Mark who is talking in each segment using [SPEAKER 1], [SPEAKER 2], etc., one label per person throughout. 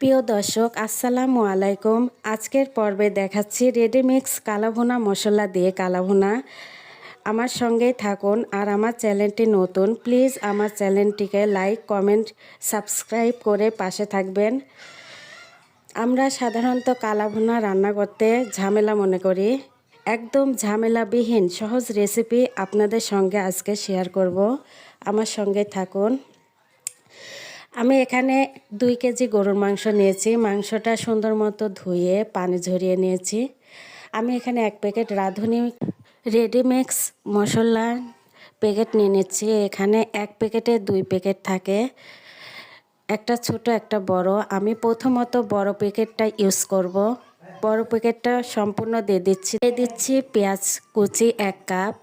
[SPEAKER 1] প্রিয় দর্শক, আসসালামু আলাইকুম। আজকের পর্বে দেখাচ্ছি রেডিমিক্স কালাভুনা মশলা দিয়ে কালাভুনা। আমার সঙ্গেই থাকুন আর আমার চ্যানেলটি নতুন, প্লিজ আমার চ্যানেলটিকে লাইক, কমেন্ট, সাবস্ক্রাইব করে পাশে থাকবেন। আমরা সাধারণত কালাভুনা রান্না করতে ঝামেলা মনে করি। একদম ঝামেলাবিহীন, সহজ রেসিপি আপনাদের সঙ্গে আজকে শেয়ার করব। আমার সঙ্গে থাকুন। আমি এখানে দুই কেজি গরুর মাংস নিয়েছি। মাংসটা সুন্দর মতো ধুয়ে, পানি ঝরিয়ে নিয়েছি। আমি এখানে এক প্যাকেট রাঁধুনি রেডিমিক্স মশলা প্যাকেট নিয়ে নিচ্ছি। এখানে এক প্যাকেটে দুই প্যাকেট থাকে। একটা ছোট, একটা বড়। আমি প্রথমত বড় প্যাকেটটা ইউজ করব। বড় প্যাকেটটা সম্পূর্ণ দিয়ে দিচ্ছি। দিয়ে দিচ্ছি পেঁয়াজ কুচি এক কাপ,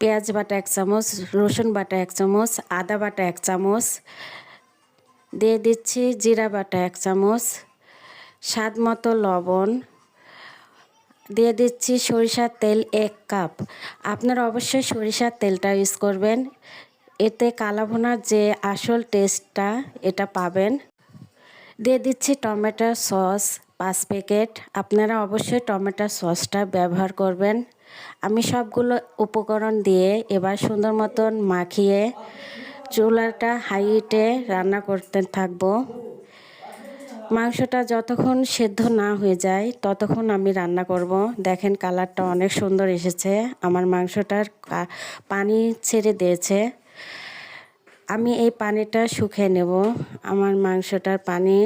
[SPEAKER 1] পেঁয়াজ বাটা এক চামচ, রসুন বাটা এক চামচ, আদা বাটা এক চামচ দিয়ে দিচ্ছি জিরা বাটা এক চামচ, স্বাদ মতো লবণ, দিয়ে দিচ্ছি সরিষার তেল এক কাপ। আপনারা অবশ্যই সরিষার তেলটা ইউজ করবেন, এতে কালাভোনার যে আসল টেস্টটা এটা পাবেন। দিয়ে দিচ্ছি টমেটো সস পাঁচ প্যাকেট, আপনারা অবশ্যই টমেটো সসটা ব্যবহার করবেন। আমি সবগুলো উপকরণ দিয়ে এবার সুন্দর মতন মাখিয়ে চুলাটা হাইটে রান্না করতে থাকব। মাংসটা যতক্ষণ সেদ্ধ না হয়ে যায়, ততক্ষণ আমি রান্না করব। দেখেন কালারটা অনেক সুন্দর এসেছে। আমার মাংসটার পানি ছেড়ে দিয়েছে। আমি এই পানিটা শুকিয়ে নেব। আমার মাংসটার পানি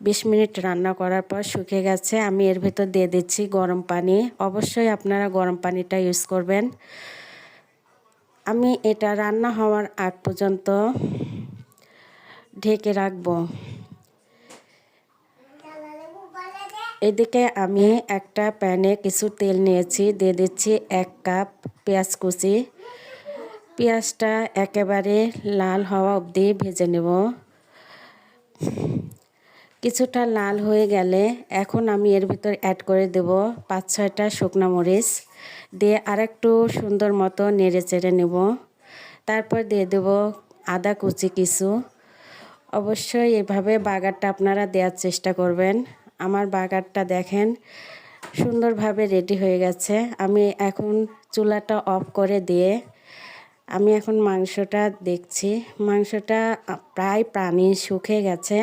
[SPEAKER 1] বিশ মিনিট রান্না করার পর শুকিয়ে গেছে। আমি এর ভেতর দিয়ে দিচ্ছি গরম পানি। অবশ্যই আপনারা গরম পানিটা ইউজ করবেন। আমি এটা রান্না হওয়ার আগ পর্যন্ত ঢেকে রাখব। এদিকে আমি একটা প্যানে কিছু তেল নিয়েছি, দিয়ে দিচ্ছি এক কাপ পেঁয়াজ কুচি। পেঁয়াজটা একেবারে লাল হওয়া অবধি ভেজে নেব। কিছুটা লাল হয়ে গেলে এখন আমি এর ভিতর অ্যাড করে দেব পাঁচ ছয়টা শুকনো মরিচ। দিয়ে আরেকটু সুন্দর মতো নেড়ে চেড়ে নেব। তারপর দিয়ে দেব আদা কুচি কিছু। অবশ্যই এভাবে বাগারটা আপনারা দেওয়ার চেষ্টা করবেন। আমার বাগারটা দেখেন সুন্দরভাবে রেডি হয়ে গেছে। আমি এখন চুলাটা অফ করে দিয়ে আমি এখন মাংসটা দেখছি। মাংসটা প্রায় পানি শুকিয়ে গেছে।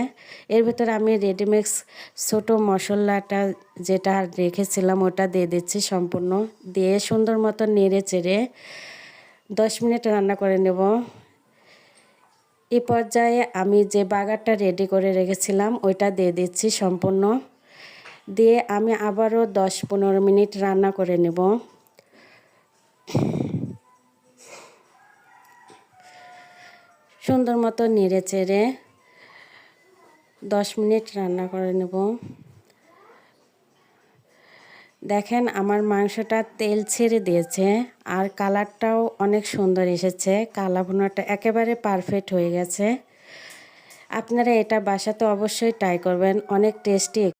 [SPEAKER 1] এর ভিতরে আমি রেডিমিক্স ছোট মশলাটা যেটা রেখেছিলাম ওটা দিয়ে দিচ্ছি সম্পূর্ণ। দিয়ে সুন্দর মতো নেড়ে চেড়ে দশ মিনিট রান্না করে নেব। এই পর্যায়ে আমি যে বাগারটা রেডি করে রেখেছিলাম ওইটা দিয়ে দিচ্ছি সম্পূর্ণ। দিয়ে আমি আবারও দশ পনেরো মিনিট রান্না করে নেব। সুন্দর মতো নেড়ে চেড়ে দশ মিনিট রান্না করে নেব। দেখেন আমার মাংসটা তেল ছেড়ে দিয়েছে আর কালারটাও অনেক সুন্দর এসেছে। কালা ভুনাটা একেবারে পারফেক্ট হয়ে গেছে। আপনারা এটা বাসাতে অবশ্যই ট্রাই করবেন, অনেক টেস্টি